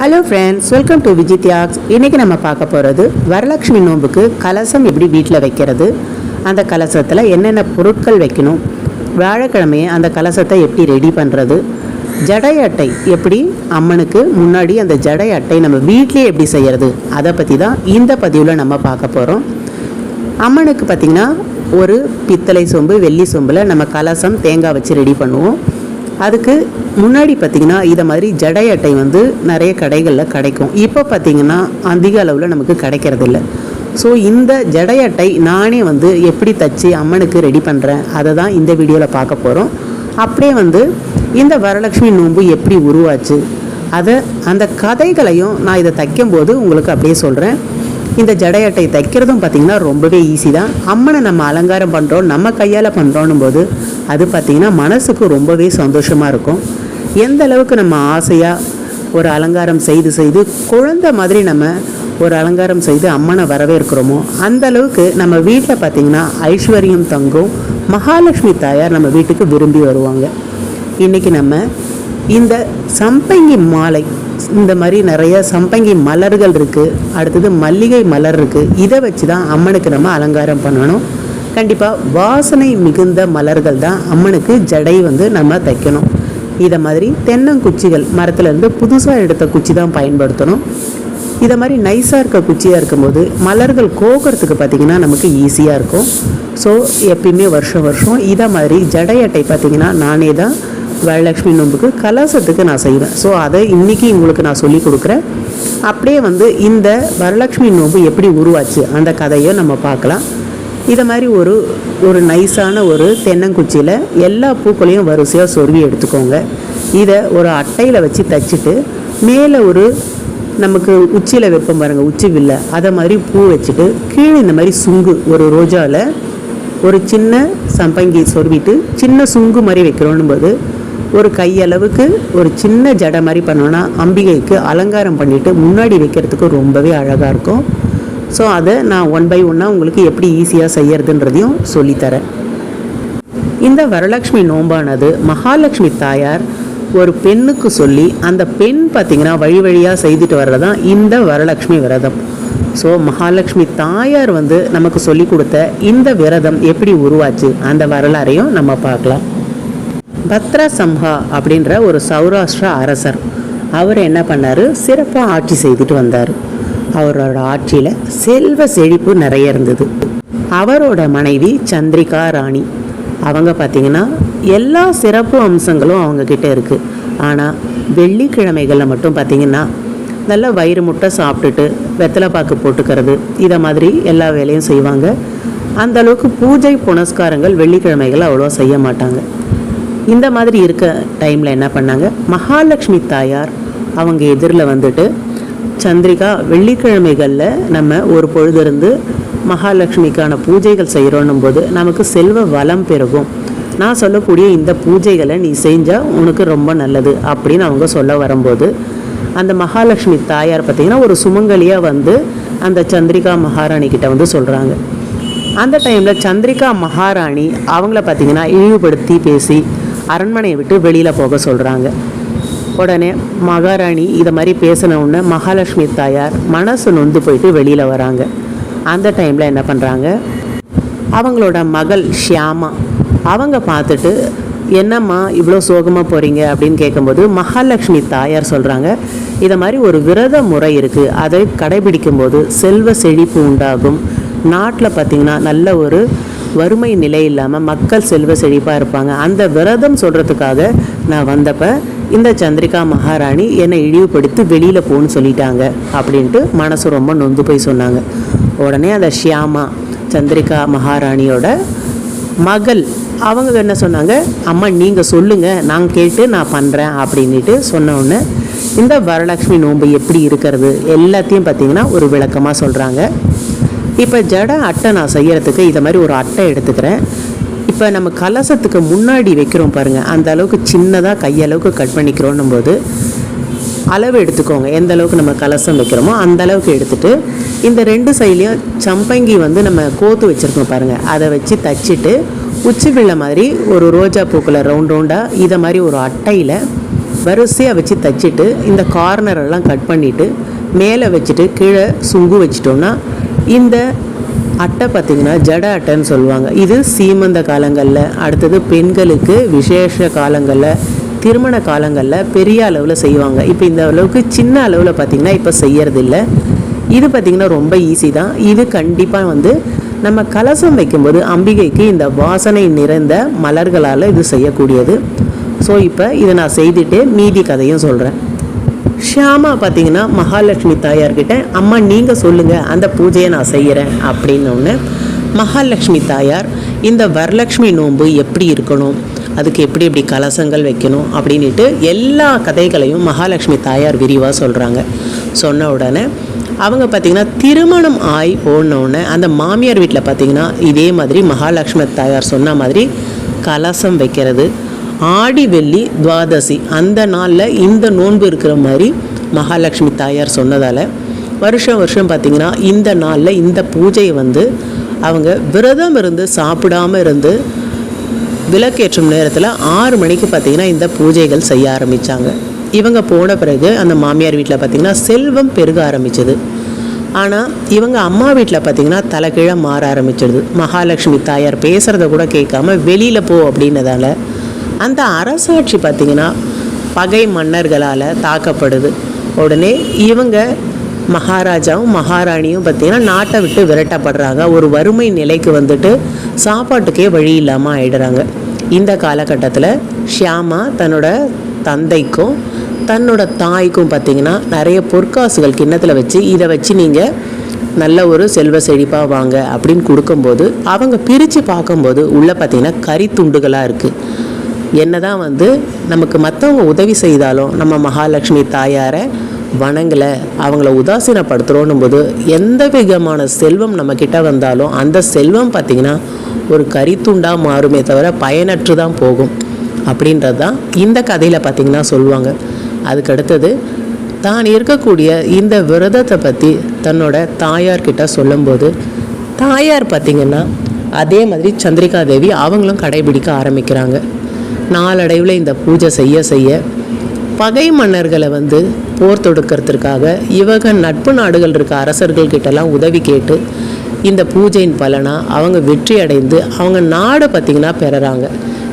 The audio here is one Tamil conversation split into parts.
Hello friends welcome to Viji Thiyags இன்றைக்கி நம்ம பார்க்க போகிறது வரலட்சுமி நோன்புக்கு கலசம் எப்படி வீட்டில் வைக்கிறது? அந்த கலசத்தில் என்னென்ன பொருட்கள் வைக்கணும்? வியாழக்கிழமையே அந்த கலசத்தை எப்படி ரெடி பண்ணுறது ஜடை அட்டை எப்படி அம்மனுக்கு முன்னாடி அந்த ஜடை அட்டை நம்ம வீட்லேயே எப்படி செய்கிறது அதை பற்றி தான் இந்த பதிவில் நம்ம பார்க்க போகிறோம் அம்மனுக்கு பார்த்திங்கன்னா ஒரு பித்தளை சொம்பு வெள்ளி சொம்பில் நம்ம கலசம் தேங்காய் வச்சு ரெடி பண்ணுவோம். அதுக்கு முன்னாடி பார்த்திங்கன்னா இதை மாதிரி ஜடை அட்டை வந்து நிறைய கடைகளில் கிடைக்கும். இப்போ பார்த்திங்கன்னா அதிக அளவில் நமக்கு கிடைக்கிறதில்ல. ஸோ இந்த ஜடை அட்டை நானே வந்து எப்படி தச்சு அம்மனுக்கு ரெடி பண்ணுறேன் அதை தான் இந்த வீடியோவில் பார்க்க போகிறோம் அப்படியே வந்து இந்த வரலட்சுமி நோன்பு எப்படி உருவாச்சு அதை அந்த கதைகளையும் நான் இதை தைக்கும்போது உங்களுக்கு அப்படியே சொல்கிறேன் இந்த ஜடை அட்டையை தைக்கிறதும் பார்த்திங்கன்னா ரொம்பவே ஈஸி தான். அம்மனை நம்ம அலங்காரம் பண்ணுறோம் நம்ம கையால் பண்ணுறோன்னும் போது அது பார்த்திங்கன்னா மனசுக்கு ரொம்பவே சந்தோஷமாக இருக்கும். எந்த அளவுக்கு நம்ம ஆசையாக ஒரு அலங்காரம் செய்து செய்து குழந்தை மாதிரி நம்ம ஒரு அலங்காரம் செய்து அம்மனை வரவேற்கிறோமோ அந்த அளவுக்கு நம்ம வீட்டில் பார்த்திங்கன்னா ஐஸ்வர்யம் தங்கும் மகாலட்சுமி தாயார் நம்ம வீட்டுக்கு விரும்பி வருவாங்க. இன்றைக்கி நம்ம இந்த சம்பங்கி மாலை இந்த மாதிரி நிறைய சம்பங்கி மலர்கள் இருக்குது அடுத்தது மல்லிகை மலர் இருக்குது இதை வச்சு தான் அம்மனுக்கு நம்ம அலங்காரம் பண்ணணும். கண்டிப்பாக வாசனை மிகுந்த மலர்கள் தான் அம்மனுக்கு ஜடை வந்து நம்ம தைக்கணும். இதை மாதிரி தென்னங்குச்சிகள் மரத்துலேருந்து புதுசாக எடுத்த குச்சி தான் பயன்படுத்தணும். இதை மாதிரி நைஸாக இருக்க குச்சியாக இருக்கும்போது மலர்கள் கோக்கிறதுக்கு பார்த்திங்கன்னா நமக்கு ஈஸியாக இருக்கும். ஸோ எப்பயுமே வருஷம் வருஷம் இதை மாதிரி ஜடை அட்டை பார்த்திங்கன்னா நானே தான் வரலட்சுமி நோன்புக்கு கலசத்துக்கு நான் செய்வேன். ஸோ அதை இன்றைக்கி உங்களுக்கு நான் சொல்லி கொடுக்குறேன். அப்படியே வந்து இந்த வரலட்சுமி நோன்பு எப்படி உருவாச்சு அந்த கதையை நம்ம பார்க்கலாம். இதை மாதிரி ஒரு ஒரு நைஸான ஒரு தென்னங்குச்சியில் எல்லா பூக்களையும் வரிசையாக சொருவி எடுத்துக்கோங்க. இதை ஒரு அட்டையில் வச்சு தச்சுட்டு மேலே ஒரு நமக்கு உச்சியில் வைப்போம் பாருங்கள் உச்சி வில்ல. அதை மாதிரி பூ வச்சுட்டு கீழே இந்த மாதிரி சுங்கு ஒரு ரோஜாவில் ஒரு சின்ன சம்பங்கி சொருவிட்டு சின்ன சுங்கு மாதிரி வைக்கிறோன்னும் போது ஒரு கையளவுக்கு ஒரு சின்ன ஜடை மாதிரி பண்ணோன்னா அம்பிகைக்கு அலங்காரம் பண்ணிவிட்டு முன்னாடி வைக்கிறதுக்கு ரொம்பவே அழகாக இருக்கும். ஸோ அதை நான் ஒன் பை ஒன்னாக உங்களுக்கு எப்படி ஈஸியாக செய்யறதுன்றதையும் சொல்லித்தரேன். இந்த வரலட்சுமி நோம்பானது மகாலட்சுமி தாயார் ஒரு பெண்ணுக்கு சொல்லி அந்த பெண் பார்த்திங்கன்னா வழி வழியாக செய்துட்டு வர்றதான் இந்த வரலட்சுமி விரதம். ஸோ மகாலட்சுமி தாயார் வந்து நமக்கு சொல்லி கொடுத்த இந்த விரதம் எப்படி உருவாச்சு அந்த வரலாறையும் நம்ம பார்க்கலாம். பத்ரா சம்ஹா அப்படின்ற ஒரு சௌராஷ்டிரா அரசர் அவர் என்ன பண்ணார்? சிறப்பாக ஆட்சி செய்துட்டு வந்தார். அவரோட ஆட்சியில் செல்வ செழிப்பு நிறைய இருந்தது. அவரோட மனைவி சந்திரிகா ராணி. அவங்க பார்த்திங்கன்னா எல்லா சிறப்பு அம்சங்களும் அவங்கக்கிட்ட இருக்குது ஆனால் வெள்ளிக்கிழமைகளில் மட்டும் பார்த்திங்கன்னா நல்ல வயிறு முட்டை சாப்பிட்டுட்டு வெத்தலை பாக்கு போட்டுக்கிறது இதை மாதிரி எல்லா வேலையும் செய்வாங்க. அந்த அளவுக்கு பூஜை புனஸ்காரங்கள் வெள்ளிக்கிழமைகள் அவ்வளோவா செய்ய மாட்டாங்க. இந்த மாதிரி இருக்க டைமில் என்ன பண்ணாங்க? மகாலட்சுமி தாயார் அவங்க எதிரில் வந்துட்டு சந்திரிகா வெள்ளிக்கிழமைகளில் நம்ம ஒரு பொழுது இருந்து மகாலட்சுமிக்கான பூஜைகள் செய்கிறோன்னும் போது நமக்கு செல்வ வளம் பெருகும். நான் சொல்லக்கூடிய இந்த பூஜைகளை நீ செஞ்சால் உனக்கு ரொம்ப நல்லது அப்படின்னு அவங்க சொல்ல வரும்போது அந்த மகாலட்சுமி தாயார் பார்த்திங்கன்னா ஒரு சுமங்கலியாக வந்து அந்த சந்திரிகா மகாராணி கிட்ட வந்து சொல்கிறாங்க அந்த டைமில் சந்திரிகா மகாராணி அவங்கள பார்த்திங்கன்னா இழிவுபடுத்தி பேசி அரண்மனையை விட்டு வெளியில் போக சொல்கிறாங்க உடனே மகாராணி இதை மாதிரி பேசின உடனே மகாலட்சுமி தாயார் மனசு நொந்து போயிட்டு வெளியில் வராங்க. அந்த டைமில் என்ன பண்ணுறாங்க அவங்களோட மகள் ஷியாமா அவங்க பார்த்துட்டு என்னம்மா இவ்வளோ சோகமாக போகிறீங்க அப்படின்னு கேட்கும்போது மகாலட்சுமி தாயார் சொல்கிறாங்க இதை மாதிரி ஒரு விரத முறை இருக்குது அதை கடைபிடிக்கும்போது செல்வ செழிப்பு உண்டாகும். நாட்டில் பார்த்திங்கன்னா நல்ல ஒரு வறுமை நிலை இல்லாமல் மக்கள் செல்வ செழிப்பாக இருப்பாங்க. அந்த விரதம் சொல்கிறதுக்காக நான் வந்தப்போ இந்த சந்திரிகா மகாராணி என்னை இழிவுபடுத்தி வெளியில் போன்னு சொல்லிட்டாங்க அப்படின்ட்டு மனசு ரொம்ப நொந்து போய் சொன்னாங்க. உடனே அந்த ஷியாமா சந்திரிகா மகாராணியோட மகள் அவங்க என்ன சொன்னாங்க? அம்மா நீங்கள் சொல்லுங்கள் நான் கேட்டு நான் பண்ணுறேன் அப்படின்ட்டு சொன்ன உடனே இந்த வரலட்சுமி நோன்பு எப்படி இருக்கிறது எல்லாத்தையும் பார்த்தீங்கன்னா ஒரு விளக்கமாக சொல்கிறாங்க இப்போ ஜட அட்டை நான் செய்கிறதுக்கு இதை மாதிரி ஒரு அட்டை எடுத்துக்கிறேன். இப்போ நம்ம கலசத்துக்கு முன்னாடி வைக்கிறோம் பாருங்கள் அந்த அளவுக்கு சின்னதாக கையளவுக்கு கட் பண்ணிக்கிறோன்னும் போது அளவு எடுத்துக்கோங்க. எந்த அளவுக்கு நம்ம கலசம் வைக்கிறோமோ அந்த அளவுக்கு எடுத்துட்டு இந்த ரெண்டு சைட்லேயும் சம்பங்கி வந்து நம்ம கோத்து வச்சுருக்கோம் பாருங்கள் அதை வச்சு தச்சுட்டு உச்சி பிள்ளை மாதிரி ஒரு ரோஜா பூக்கில் ரவுண்ட் ரவுண்டாக இதை மாதிரி ஒரு அட்டையில் வரிசையாக வச்சு தச்சுட்டு இந்த கார்னரெல்லாம் கட் பண்ணிவிட்டு மேலே வச்சுட்டு கீழே சுங்கு வச்சிட்டோம்னா இந்த அட்டை பார்த்திங்கன்னா ஜட அட்டைன்னு சொல்லுவாங்க. இது சீமந்த காலங்களில் அடுத்தது பெண்களுக்கு விசேஷ காலங்களில் திருமண காலங்களில் பெரிய அளவில் செய்வாங்க. இப்போ இந்த அளவுக்கு சின்ன அளவில் பார்த்திங்கன்னா இப்போ செய்யறதில்ல. இது பார்த்திங்கன்னா ரொம்ப ஈஸி தான். இது கண்டிப்பாக வந்து நம்ம கலசம் வைக்கும்போது அம்பிகைக்கு இந்த வாசனை நிறைந்த மலர்களால் இது செய்யக்கூடியது. ஸோ இப்போ இதை நான் செய்துட்டு மீதி கதையும் சொல்கிறேன் ஷியாமா பார்த்தீங்கன்னா மகாலட்சுமி தாயார்கிட்ட அம்மா நீங்கள் சொல்லுங்கள் அந்த பூஜையை நான் செய்கிறேன் அப்படின்னு மகாலட்சுமி தாயார் இந்த வரலட்சுமி நோன்பு எப்படி இருக்கணும்? அதுக்கு எப்படி எப்படி கலசங்கள் வைக்கணும்? அப்படின்ட்டு எல்லா கதைகளையும் மகாலட்சுமி தாயார் விரிவாக சொல்கிறாங்க சொன்ன உடனே அவங்க பார்த்திங்கன்னா திருமணம் ஆகி போனோடனே அந்த மாமியார் வீட்டில் பார்த்திங்கன்னா இதே மாதிரி மகாலட்சுமி தாயார் சொன்ன மாதிரி கலசம் வைக்கிறது ஆடி வெள்ளி துவாதசி. அந்த நாளில் இந்த நோன்பு இருக்கிற மாதிரி மகாலட்சுமி தாயார் சொன்னதால் வருஷம் வருஷம் பார்த்திங்கன்னா இந்த நாளில் இந்த பூஜையை வந்து அவங்க விரதம் இருந்து சாப்பிடாமல் இருந்து விளக்கேற்றும் நேரத்தில் ஆறு மணிக்கு பார்த்திங்கன்னா இந்த பூஜைகள் செய்ய ஆரம்பித்தாங்க இவங்க போன பிறகு அந்த மாமியார் வீட்டில் பார்த்திங்கன்னா செல்வம் பெருக ஆரம்பிச்சது. ஆனால் இவங்க அம்மா வீட்டில் பார்த்திங்கன்னா தலைகீழ மாற ஆரம்பிச்சிடுது மகாலட்சுமி தாயார் பேசுகிறத கூட கேட்காம வெளியில் போ அப்படின்னதால அந்த அரசாட்சி பார்த்திங்கன்னா பகை மன்னர்களால் தாக்கப்படுது. உடனே இவங்க மகாராஜாவும் மகாராணியும் பார்த்திங்கன்னா நாட்டை விட்டு விரட்டப்படுறாங்க. ஒரு வறுமை நிலைக்கு வந்துட்டு சாப்பாட்டுக்கே வழி இல்லாமல் ஆயிடுறாங்க. இந்த காலகட்டத்தில் ஷியாமா தன்னோட தந்தைக்கும் தன்னோட தாய்க்கும் பார்த்திங்கன்னா நிறைய பொற்காசுகள் கிண்ணத்தில் வச்சு இதை வச்சு நீங்கள் நல்ல ஒரு செல்வ செழிப்பாக வாங்க அப்படின்னு கொடுக்கும்போது அவங்க பிரித்து பார்க்கும்போது உள்ளே பார்த்திங்கன்னா கரித்துண்டுகளாக இருக்குது என்னதான் வந்து நமக்கு மற்றவங்க உதவி செய்தாலும் நம்ம மகாலட்சுமி தாயாரை வணங்கலை அவங்கள உதாசீனப்படுத்துகிறோன்னும் போது எந்த விதமான செல்வம் நம்மக்கிட்ட வந்தாலும் அந்த செல்வம் பார்த்திங்கன்னா ஒரு கரித்துண்டாக மாறுமே தவிர பயனற்று தான் போகும். அப்படின்றது தான் இந்த கதையில் பார்த்திங்கன்னா சொல்லுவாங்க. அதுக்கு அடுத்தது தான் இருக்கக்கூடிய இந்த விரதத்தை பற்றி தன்னோட தாயார்கிட்ட சொல்லும்போது தாயார் பார்த்திங்கன்னா அதே மாதிரி சந்திரிகா தேவி அவங்களும் கடைபிடிக்க ஆரம்பிக்கிறாங்க. நாளடைவில் இந்த பூஜை செய்ய செய்ய பகை மன்னர்களை வந்து போர் தொடுக்கிறதுக்காக இவக நட்பு நாடுகள் இருக்க அரசர்கள் கிட்டலாம் உதவி கேட்டு இந்த பூஜையின் பலனாக அவங்க வெற்றி அடைந்து அவங்க நாடை பார்த்திங்கன்னா பெறுறாங்க.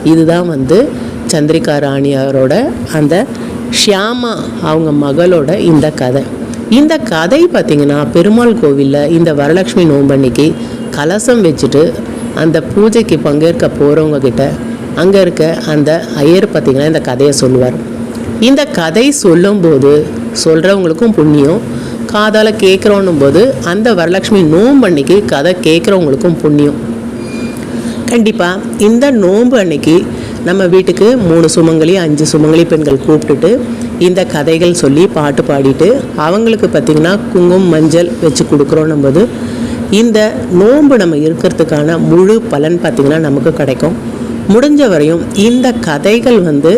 இதுதான் வந்து சந்திரிகா ராணியாரோட அந்த ஷியாமா அவங்க மகளோட இந்த கதை. இந்த கதை பார்த்திங்கன்னா பெருமாள் கோவிலில் இந்த வரலட்சுமி நோம்பன்னைக்கு கலசம் வச்சுட்டு அந்த பூஜைக்கு பங்கேற்க போகிறவங்க கிட்ட அங்கே இருக்க அந்த ஐயர் பார்த்திங்கன்னா இந்த கதையை சொல்லுவார். இந்த கதை சொல்லும்போது சொல்கிறவங்களுக்கும் புண்ணியம் காதால் கேட்குறோன்னும் போது அந்த வரலட்சுமி நோம்பன்னைக்கு கதை கேட்குறவங்களுக்கும் புண்ணியம். கண்டிப்பாக இந்த நோன்பு அன்னைக்கு நம்ம வீட்டுக்கு மூணு சுமங்கலி அஞ்சு சுமங்கலி பெண்கள் கூப்பிட்டுட்டு இந்த கதைகள் சொல்லி பாட்டு பாடிட்டு அவங்களுக்கு பார்த்திங்கன்னா குங்குமம் மஞ்சள் வச்சு கொடுக்குறோன்னும் போது இந்த நோன்பு நம்ம இருக்கிறதுக்கான முழு பலன் பார்த்திங்கன்னா நமக்கு கிடைக்கும். முடிஞ்ச வரையும் இந்த கதைகள் வந்து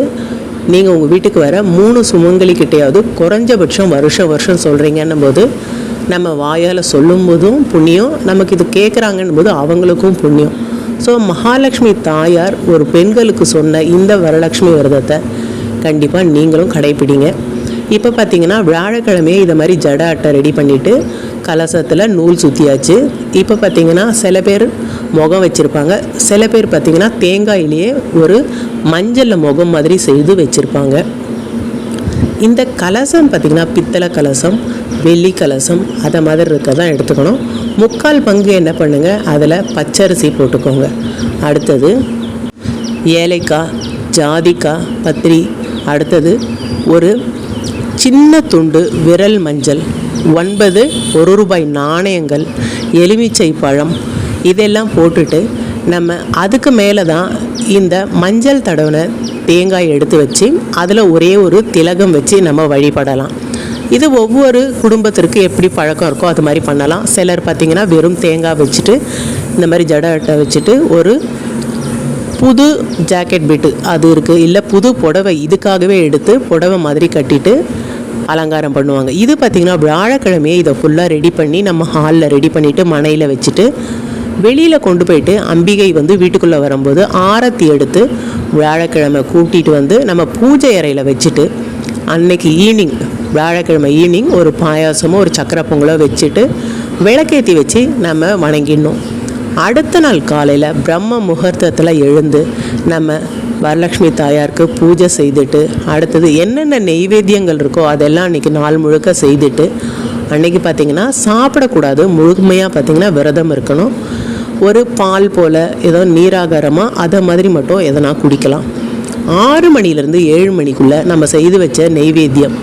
நீங்கள் உங்கள் வீட்டுக்கு வர மூணு சுமங்கலிக்கிட்டையாவது குறைஞ்சபட்சம் வருஷம் வருஷம் சொல்கிறீங்கன்னும் போது நம்ம வாயால் சொல்லும்போதும் புண்ணியம் நமக்கு இது கேட்குறாங்கன்னும் போது அவங்களுக்கும் புண்ணியம். ஸோ மகாலட்சுமி தாயார் ஒரு பெண்களுக்கு சொன்ன இந்த வரலட்சுமி விரதத்தை கண்டிப்பாக நீங்களும் கடைப்பிடிங்க. இப்போ பார்த்தீங்கன்னா வியாழக்கிழமையே இதை மாதிரி ஜட அட்டை ரெடி பண்ணிவிட்டு கலசத்தில் நூல் சுற்றியாச்சு இப்போ பார்த்தீங்கன்னா சில பேர் முகம் வச்சுருப்பாங்க. சில பேர் பார்த்திங்கன்னா தேங்காயிலேயே ஒரு மஞ்சளில் முகம் மாதிரி செய்து வச்சுருப்பாங்க. இந்த கலசம் பார்த்திங்கன்னா பித்தளை கலசம் வெள்ளி கலசம் அதை மாதிரி இருக்க தான் எடுத்துக்கணும். முக்கால் பங்கு என்ன பண்ணுங்கள் அதில் பச்சரிசி போட்டுக்கோங்க. அடுத்தது ஏலைக்காய் ஜாதிக்காய் பத்திரி அடுத்தது ஒரு சின்ன துண்டு விரல் மஞ்சள் ஒன்பது ஒரு ரூபாய் நாணயங்கள் எலுமிச்சை பழம் இதெல்லாம் போட்டுட்டு நம்ம அதுக்கு மேலே தான் இந்த மஞ்சள் தடவின தேங்காய் எடுத்து வச்சு அதில் ஒரே ஒரு திலகம் வச்சு நம்ம வழிபடலாம். இது ஒவ்வொரு குடும்பத்திற்கு எப்படி பழக்கம் இருக்கோ அது மாதிரி பண்ணலாம். சிலர் பார்த்திங்கன்னா வெறும் தேங்காய் வச்சுட்டு இந்த மாதிரி ஜட அட்டை வச்சுட்டு ஒரு புது ஜாக்கெட் பிட்டு அது இருக்குது இல்லை புது புடவை இதுக்காகவே எடுத்து புடவை மாதிரி கட்டிட்டு அலங்காரம் பண்ணுவாங்க. இது பார்த்திங்கன்னா வியாழக்கிழமையே இதை ஃபுல்லாக ரெடி பண்ணி நம்ம ஹாலில் ரெடி பண்ணிவிட்டு மனையில் வச்சுட்டு வெளியில் கொண்டு போயிட்டு அம்பிகை வந்து வீட்டுக்குள்ளே வரும்போது ஆரத்தி எடுத்து வியாழக்கிழமை கூட்டிகிட்டு வந்து நம்ம பூஜை அறையில் வச்சுட்டு அன்னைக்கு ஈவினிங் வியாழக்கிழமை ஈவினிங் ஒரு பாயாசமோ ஒரு சக்கரை பொங்கலோ வச்சுட்டு விளக்கேற்றி வச்சு நம்ம வணங்கிடணும். அடுத்த நாள் காலையில் பிரம்ம முகூர்த்தத்தில் எழுந்து நம்ம வரலட்சுமி தாயாருக்கு பூஜை செய்துட்டு அடுத்தது என்னென்ன நெய்வேத்தியங்கள் இருக்கோ அதெல்லாம் அன்றைக்கி நாள் முழுக்க செய்துட்டு அன்றைக்கி பார்த்திங்கன்னா சாப்பிடக்கூடாது. முழுமையாக பார்த்திங்கன்னா விரதம் இருக்கணும். ஒரு பால் போல் ஏதோ நீராகாரமாக அதை மாதிரி மட்டும் எதனா குடிக்கலாம். ஆறு மணிலேருந்து ஏழு மணிக்குள்ளே நம்ம செய்து வச்ச நெய்வேத்தியம்.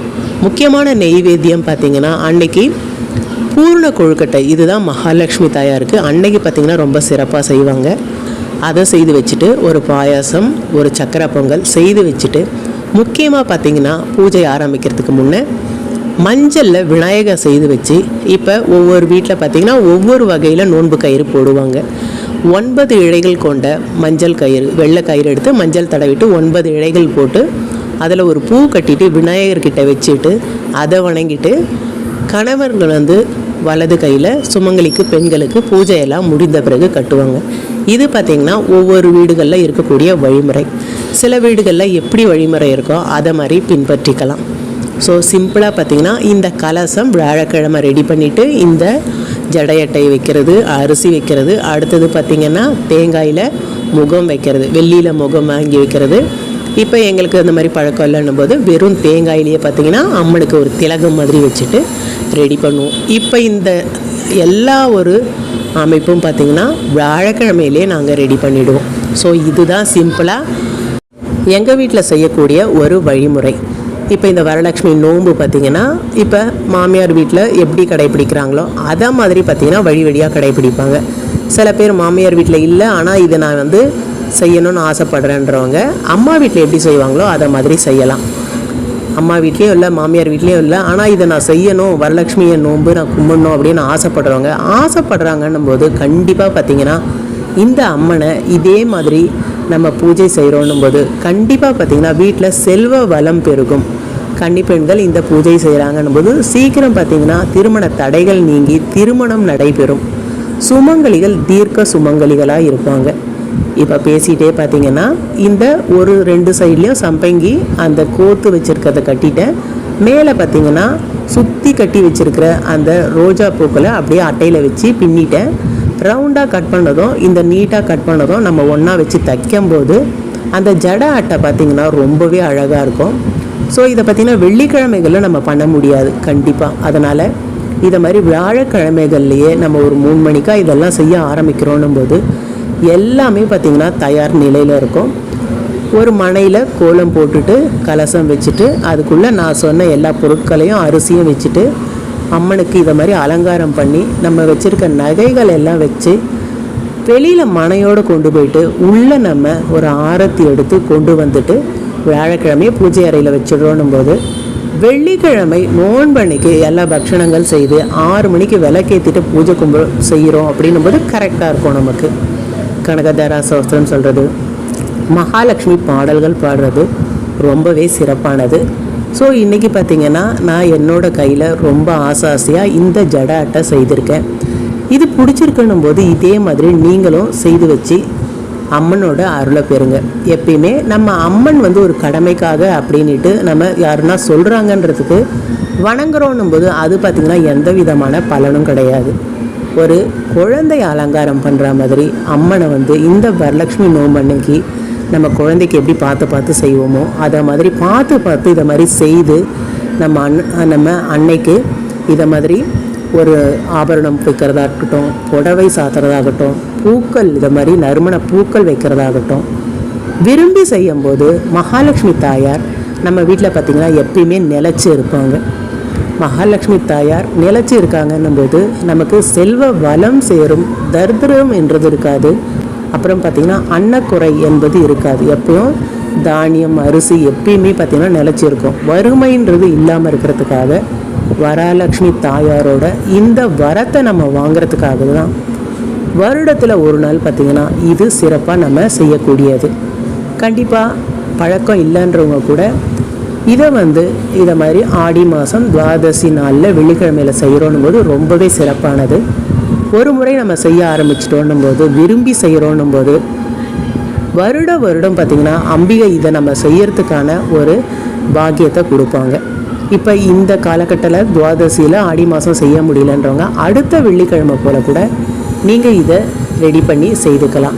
முக்கியமான நெய்வேத்தியம் பார்த்திங்கன்னா அன்னைக்கு பூர்ண கொழுக்கட்டை இதுதான் மகாலட்சுமி தாயாருக்கு. அன்னைக்கு பார்த்திங்கன்னா ரொம்ப சிறப்பாக செய்வாங்க. அதை செய்து வச்சுட்டு ஒரு பாயாசம் ஒரு சக்கரை பொங்கல் செய்து வச்சுட்டு முக்கியமாக பார்த்திங்கன்னா பூஜை ஆரம்பிக்கிறதுக்கு முன்னே மஞ்சளில் விநாயகர் செய்து வச்சு இப்போ ஒவ்வொரு வீட்டில் பார்த்திங்கன்னா ஒவ்வொரு வகையில் நோன்பு கயிறு போடுவாங்க. ஒன்பது இழைகள் கொண்ட மஞ்சள் கயிறு வெள்ளை கயிறு எடுத்து மஞ்சள் தடவிட்டு ஒன்பது இழைகள் போட்டு அதில் ஒரு பூ கட்டிட்டு விநாயகர்கிட்ட வச்சுட்டு அதை வணங்கிட்டு கணவர்கள் வந்து வலது கையில் சுமங்கலிக்கு பெண்களுக்கு பூஜையெல்லாம் முடிந்த பிறகு கட்டுவாங்க. இது பார்த்திங்கன்னா ஒவ்வொரு வீடுகளில் இருக்கக்கூடிய வழிமுறை. சில வீடுகளில் எப்படி வழிமுறை இருக்கோ அதை மாதிரி பின்பற்றிக்கலாம். ஸோ சிம்பிளாக பார்த்திங்கன்னா இந்த கலசம் வியாழக்கிழமை ரெடி பண்ணிவிட்டு இந்த ஜடையட்டை வைக்கிறது அரிசி வைக்கிறது. அடுத்தது பார்த்திங்கன்னா தேங்காயில் முகம் வைக்கிறது வெள்ளியில் முகம் வாங்கி வைக்கிறது. இப்போ எங்களுக்கு அந்த மாதிரி பழக்கம் இல்லைன்னும் போது வெறும் தேங்காயிலேயே பார்த்திங்கன்னா அம்மனுக்கு ஒரு திலகம் மாதிரி வச்சுட்டு ரெடி பண்ணுவோம். இப்போ இந்த எல்லா ஒரு அமைப்பும் பார்த்திங்கன்னா வியாழக்கிழமையிலே நாங்கள் ரெடி பண்ணிவிடுவோம் ஸோ இதுதான் சிம்பிளாக எங்கள் வீட்டில் செய்யக்கூடிய ஒரு வழிமுறை. இப்போ இந்த வரலட்சுமி நோன்பு பார்த்திங்கன்னா இப்போ மாமியார் வீட்டில் எப்படி கடைப்பிடிக்கிறாங்களோ அதை மாதிரி பார்த்திங்கன்னா வழி வழியாக கடைப்பிடிப்பாங்க சில பேர் மாமியார் வீட்டில் இல்லை ஆனால் இதை நான் வந்து செய்யணும்னு ஆசைப்படுறேன்றவங்க அம்மா வீட்டில் எப்படி செய்வாங்களோ அதை மாதிரி செய்யலாம். அம்மா வீட்லேயும் இல்லை மாமியார் வீட்லேயும் இல்லை ஆனால் இதை நான் செய்யணும் வரலட்சுமியை நோன்பு நான் கும்பிடணும் அப்படின்னு ஆசைப்படுறவங்க ஆசைப்படுறாங்கன்னும் போது கண்டிப்பாக பார்த்தீங்கன்னா இந்த அம்மனை இதே மாதிரி நம்ம பூஜை செய்கிறோன்னும் போது கண்டிப்பாக பார்த்தீங்கன்னா வீட்டில் செல்வ வளம் பெருகும். கன்னிப்பெண்கள் இந்த பூஜை செய்கிறாங்கன்னும் போது சீக்கிரம் பார்த்தீங்கன்னா திருமண தடைகள் நீங்கி திருமணம் நடைபெறும். சுமங்கலிகள் தீர்க்க சுமங்கலிகளாக இருப்பாங்க. இப்போ பேசிகிட்டே பார்த்தீங்கன்னா இந்த ஒரு ரெண்டு சைட்லேயும் சம்பங்கி அந்த கோத்து வச்சுருக்கிறத கட்டிட்டேன். மேலே பார்த்தீங்கன்னா சுற்றி கட்டி வச்சுருக்கிற அந்த ரோஜா பூக்களை அப்படியே அட்டையில் வச்சு பின்னிட்டேன். ரவுண்டாக கட் பண்ணதும் இந்த நீட்டாக கட் பண்ணதும் நம்ம ஒன்றா வச்சு தைக்கும்போது அந்த ஜட அட்டை பார்த்திங்கன்னா ரொம்பவே அழகாக இருக்கும். ஸோ இதை பார்த்திங்கன்னா வெள்ளிக்கிழமைகளில் நம்ம பண்ண முடியாது கண்டிப்பாக அதனால் இதை மாதிரி வியாழக்கிழமைகள்லையே நம்ம ஒரு மூணு மணிக்காக இதெல்லாம் செய்ய ஆரம்பிக்கிறோன்னும் போது எல்லாமே பார்த்திங்கன்னா தயார் நிலையில் இருக்கும். ஒரு மனையில் கோலம் போட்டுட்டு கலசம் வச்சுட்டு அதுக்குள்ளே நான் சொன்ன எல்லா பொருட்களையும் அரிசியும் வச்சுட்டு அம்மனுக்கு இதை மாதிரி அலங்காரம் பண்ணி நம்ம வச்சுருக்க நகைகள் எல்லாம் வச்சு வெளியில் மனையோடு கொண்டு போயிட்டு உள்ளே நம்ம ஒரு ஆரத்தி எடுத்து கொண்டு வந்துட்டு வியாழக்கிழமையை பூஜை அறையில் வச்சிடுறோன்னும் போது வெள்ளிக்கிழமை நோன்பன்னைக்கு எல்லா பக்ஷணங்கள் செய்து ஆறு மணிக்கு விளக்கேற்றிட்டு பூஜை கும்பல் செய்கிறோம் அப்படின்னும் போது கரெக்டாக இருக்கும் நமக்கு. கனகதாரா சோஸ்திரம் சொல்கிறது மகாலட்சுமி பாடல்கள் பாடுறது ரொம்பவே சிறப்பானது. ஸோ இன்றைக்கி பார்த்தீங்கன்னா நான் என்னோட கையில் ரொம்ப ஆசை ஆசையாக இந்த ஜட அட்டை செய்திருக்கேன். இது பிடிச்சிருக்கணும் போது இதே மாதிரி நீங்களும் செய்து வச்சு அம்மனோட அருளை பெறுங்க. எப்பயுமே நம்ம அம்மன் வந்து ஒரு கடமைக்காக அப்படின்ட்டு நம்ம யாருன்னா சொல்கிறாங்கன்றதுக்கு வணங்குறோன்னும் போது அது பார்த்திங்கன்னா எந்த விதமான பலனும் கிடையாது. ஒரு குழந்தை அலங்காரம் பண்ணுற மாதிரி அம்மனை வந்து இந்த வரலட்சுமி நோம்பன்னைக்கு நம்ம குழந்தைக்கு எப்படி பார்த்து பார்த்து செய்வோமோ அதை மாதிரி பார்த்து பார்த்து இதை மாதிரி செய்து நம்ம அன் நம்ம அன்னைக்கு இதை மாதிரி ஒரு ஆபரணம் வைக்கிறதா இருக்கட்டும் புடவை சாத்துறதாகட்டும் பூக்கள் இதை மாதிரி நறுமண பூக்கள் வைக்கிறதாகட்டும் விரும்பி செய்யும்போது மகாலட்சுமி தாயார் நம்ம வீட்டில் பார்த்திங்கன்னா எப்பயுமே நிலச்சி இருப்பாங்க. மகாலட்சுமி தாயார் நிலச்சி இருக்காங்கன்னும் போது நமக்கு செல்வ வளம் சேரும் தரித்திரம் என்றது இருக்காது. அப்புறம் பார்த்திங்கன்னா அன்னக்குறை என்பது இருக்காது. எப்பயும் தானியம் அரிசி எப்பயுமே பார்த்திங்கன்னா நிலச்சி இருக்கும். வறுமைன்றது இல்லாமல் இருக்கிறதுக்காக வரலட்சுமி தாயாரோட இந்த வரத்தை நம்ம வாங்கிறதுக்காக தான் வருடத்தில் ஒரு நாள் பார்த்திங்கன்னா இது சிறப்பாக நம்ம செய்யக்கூடியது. கண்டிப்பாக பழக்கம் இல்லைன்றவங்க கூட இதை வந்து இதை மாதிரி ஆடி மாதம் துவாதசி நாளில் வெள்ளிக்கிழமையில் செய்கிறோன்னும் போது ரொம்பவே சிறப்பானது. ஒரு முறை நம்ம செய்ய ஆரம்பிச்சிட்டோன்னும் போது விரும்பி செய்கிறோன்னும் போது வருட வருடம் பார்த்திங்கன்னா அம்பிகை இதை நம்ம செய்யறதுக்கான ஒரு பாக்கியத்தை கொடுப்பாங்க. இப்போ இந்த காலகட்டத்தில் துவாதசியில் ஆடி மாதம் செய்ய முடியலன்றவங்க அடுத்த வெள்ளிக்கிழமை போல் கூட நீங்கள் இதை ரெடி பண்ணி செய்துக்கலாம்.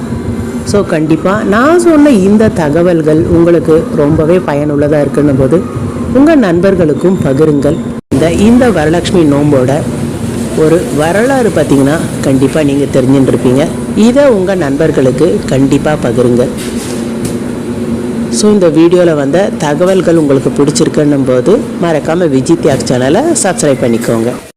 ஸோ கண்டிப்பாக நான் சொன்ன இந்த தகவல்கள் உங்களுக்கு ரொம்பவே பயனுள்ளதாக இருக்குன்னும் போது உங்கள் நண்பர்களுக்கும் பகிருங்கள். இந்த இந்த வரலட்சுமி நோம்போட ஒரு வரலாறு பார்த்தீங்கன்னா கண்டிப்பாக நீங்கள் தெரிஞ்சுட்டுருப்பீங்க இதை உங்கள் நண்பர்களுக்கு கண்டிப்பாக பகிருங்க ஸோ இந்த வீடியோவில் வந்த தகவல்கள் உங்களுக்கு பிடிச்சிருக்குன்னும் போது மறக்காமல் விஜய் தியாக் சேனலை சப்ஸ்கிரைப் பண்ணிக்கோங்க.